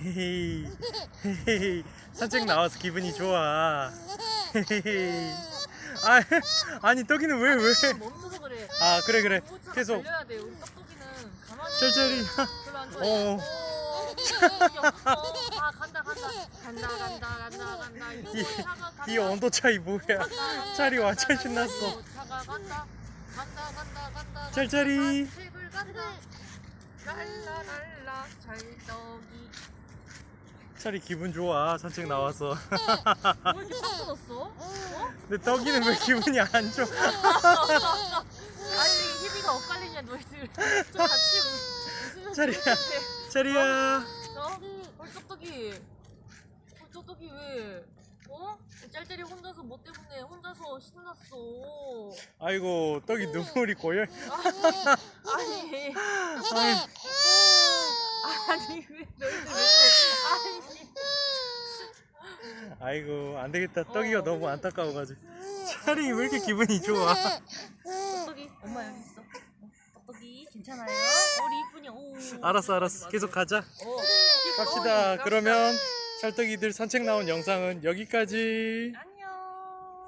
헤헤이 산책 나와서 기분이 좋아 아 아니 떡이는 왜 왜? 그래. 아 그래 그래 계속 안 어. 간다 간다 간다 간다 간다 간다. 이, 간다. 이 온도 차이 뭐야 간다, 간다, 완전 간다, 신났어 차가 간다 간다 간다 간다. 짤짤이. 산책을 간다. 랄라랄라 찰떡이. 짤이 기분 좋아. 산책 나와서. 왜 이렇게 빡 터졌어? 어? 근데 떡이는 왜 기분이 안 좋아? 아니 희비가 엇갈리냐 너희들. 좀 같이 웃- 텐데. 짤이야. 어? 어? 떡떡이. 어 떡떡이 왜? 어? 짤짤이 혼자서 뭐 때문에 혼자서 신났어? 아이고 떡이 눈물이 고여 아니. 아이, 아니 왜 너희들 왜 그래 아니. 아이고 안 되겠다. 떡이가 어. 너무 안타까워가지고. 짤이 왜 이렇게 기분이 좋아? 떡떡이 엄마 여기 있어. 어, 떡떡이 괜찮아요? 우리 이쁜이 오. 알았어 알았어. 계속 가자. 어. 갑시다. 그러면 찰떡이들 산책 나온 영상은 여기까지. 안녕